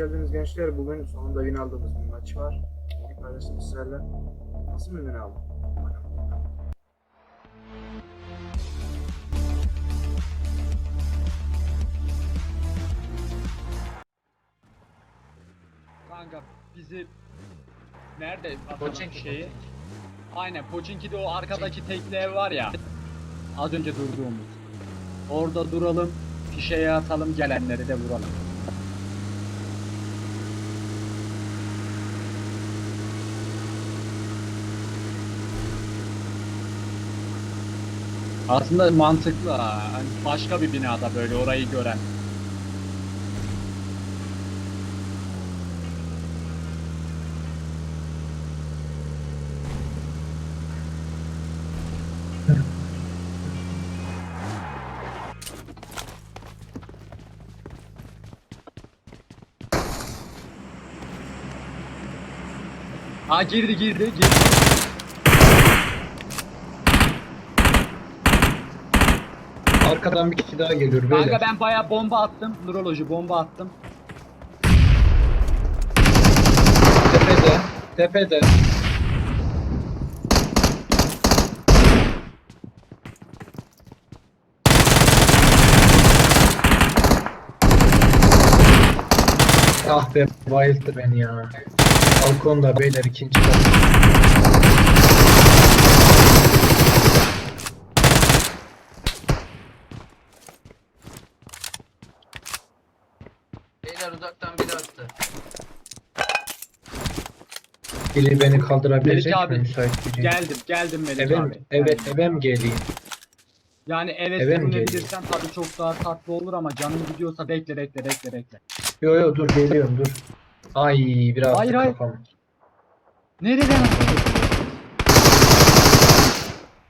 geldiniz gençler. Bugün sonunda win aldığımız bir maç var. Onu paylaştım sizlerle. Nasıl bir win aldım? Kanka bizi nerede atalım Pochinki, şeyi? Pochinki. Aynen Pochinki'de o arkadaki tekli ev var ya. Az önce durduğumuz. Orada duralım, fişeye atalım, gelenleri de vuralım. Aslında mantıklı ha. Hani başka bir binada böyle orayı gören. Ha girdi girdi girdi. Arkadan bir kişi daha geliyor Kanka beyler. ben bayağı bomba attım. Nuroloji bomba attım. Tepede. Tepede. Ah be bayılttı beni ya. Balkonda beyler ikinci kat. Beyler uzaktan biri attı. Biri beni kaldırabilecek abi, mi müsait biri? Geldim geldim Melih Eve abi. Evet eve mi geleyim? Yani evet Eve mi sürünebilirsen tabii çok daha tatlı olur ama canın gidiyorsa bekle bekle bekle bekle. Yo yo dur geliyorum dur. Ay biraz Hayır, hayır. kafam. Nereden?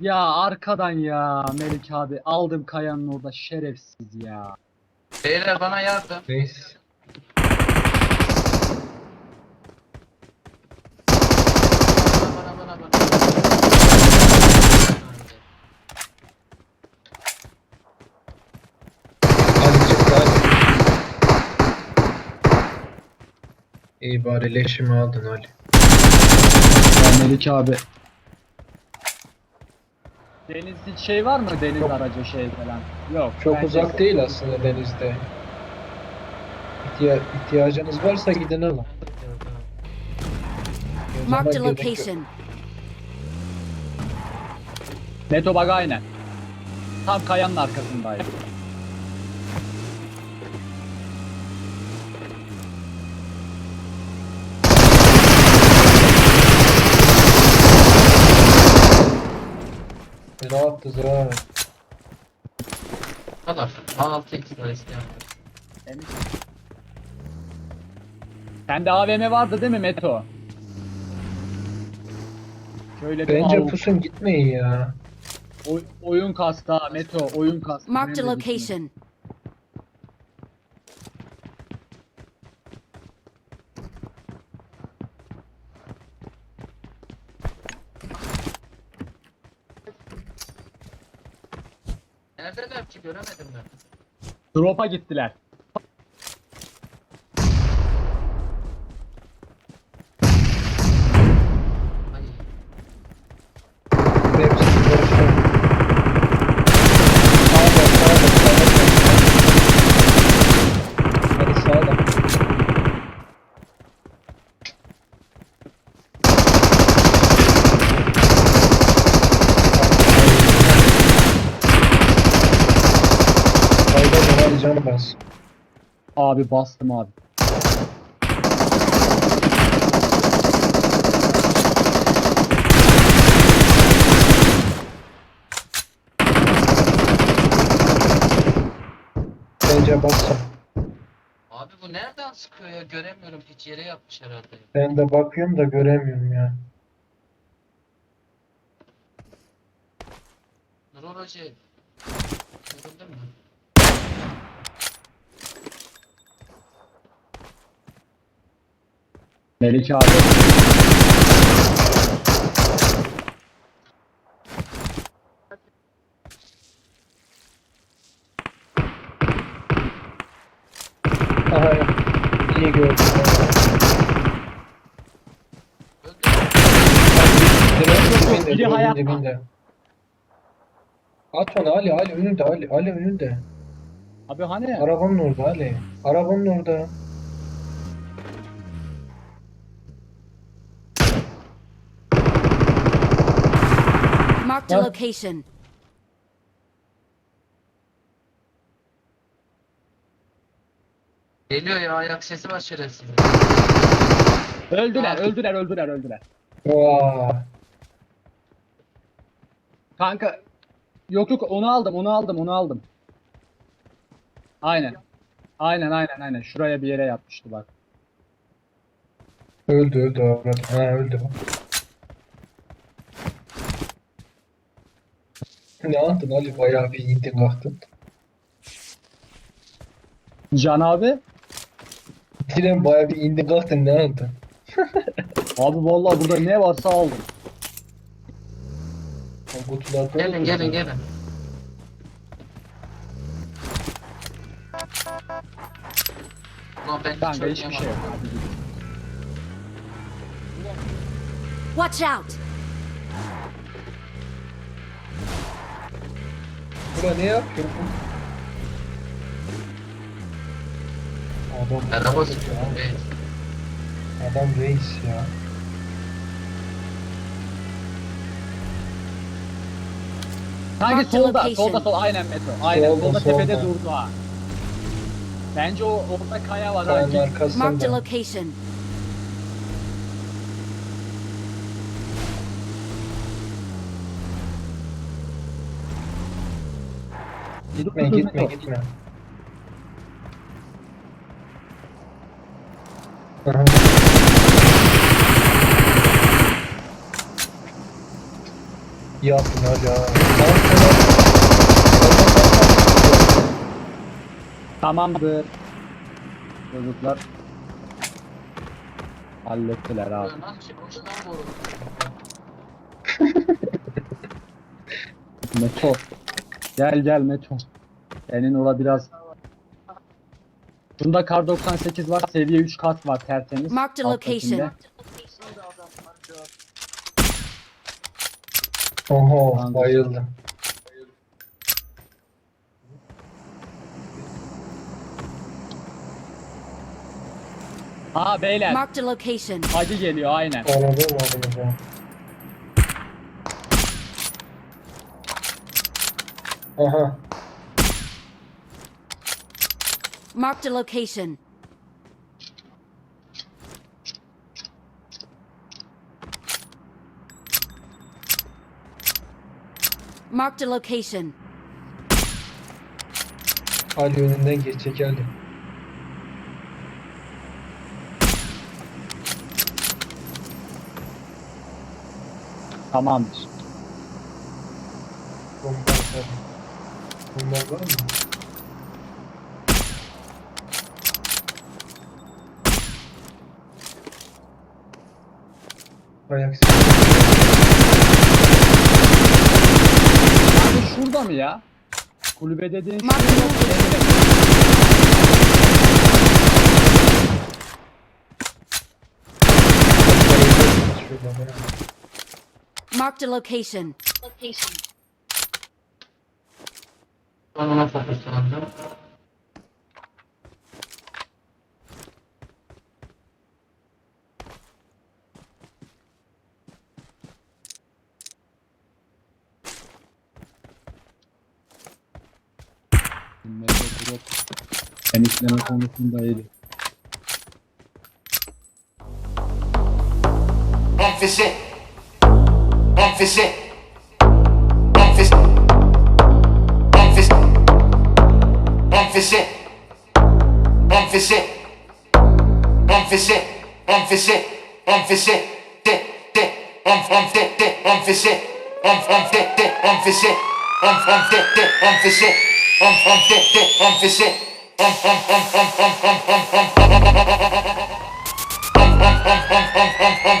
Ya arkadan ya Melik abi aldım kayanın orada şerefsiz ya. Beyler bana yardım. Neyse. Bana bana bana bana. Hadi çık hadi. İyi bari leşimi aldın Ali. Ya Melik abi. Deniz şey var mı deniz aracı şey falan? Yok. Çok bence- uzak değil aslında denizde. İhtiya ihtiyacınız varsa gidin alın. Marked a Yazana gerek yok. location. Neto bak aynen. Tam kayanın arkasındaydı. Rahattız ha. Kadar. 6 x. Emin. Sende AVM vardı değil mi Meto? Şöyle bir Bence av- pusun gitmeyin ya. oy- oyun kastı ha Meto oyun kastı. Marked a Nerede gittin? location. Neredeler ki göremedim ben. Drop'a gittiler. Abi bastım abi. Bence bassın. Abi bu nereden sıkıyor ya göremiyorum hiç yere yapmış herhalde. Ben de bakıyorum da göremiyorum ya. Nuroloji. Görüldü mü? Melik abi. Aha iyi gördüm. Biri hayatta. dibinde. At onu Ali, Ali önünde, Ali, Ali önünde. Abi hani? Arabanın orada Ali. Arabanın orada. Marked a location. Geliyor ya ayak sesi var şerefsiz. Öldüler, öldüler, öldüler, öldüler. Vaa. Kanka yok yok onu aldım, onu aldım, onu aldım. Aynen. Aynen, aynen, aynen. Şuraya bir yere yapmıştı bak. Öldü, öldü avrat. Ha öldü. Ne yaptın Ali? Bayağı bir indin kalktın. Can abi. Diren bayağı bir indin kalktın ne yaptın? Abi vallahi burada ne varsa aldım. O kutularda Gelin gelin gelin. Ulan ben hiç Kanka hiçbir şey yok. oynayamadım. Watch out! Bura ne yapıyor? Adam Araba ya. tutuyor. Evet. Adam reis ya. Kanka Mark the solda, location. solda, solda. Aynen metro. Aynen. Solda, Solda, tepede solda. durdu ha. Bence o orada kaya var ha. Kayanın Git. Marked a arkasında. location. Gitme gitme gitme. Aha. Yapın. Tamamdır. Çocuklar hallettiler abi. Motor. Gel gel Meto. Senin ola biraz. Bunda kar 98 var. Seviye 3 kat var tertemiz. Marked a location. Oho bayıldım. Ha beyler. Marked a location. Hacı geliyor aynen. Araba var burada. Aha. Marked a location. Marked a location. Ali önünden geçecek Ali. Tamamdır. Bomba. Bomba var mı? Ayak. Abi şurada mı ya? Kulübe dediğin şey Marked a yok. location. Location. Ben ona fokuslanacağım. Ben işleme konusunda iyiydi. Enfese. Enfese. Enfese. Officer. Officer. Officer. Officer. Officer. De, de, um, um, de, de, officer. Um, um, de, de, officer. Um, um, de, de, officer. Um, um, de, de, officer. Um, um, um, um, um, um, um, um, um, um, um, um,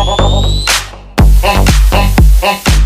um, um, um,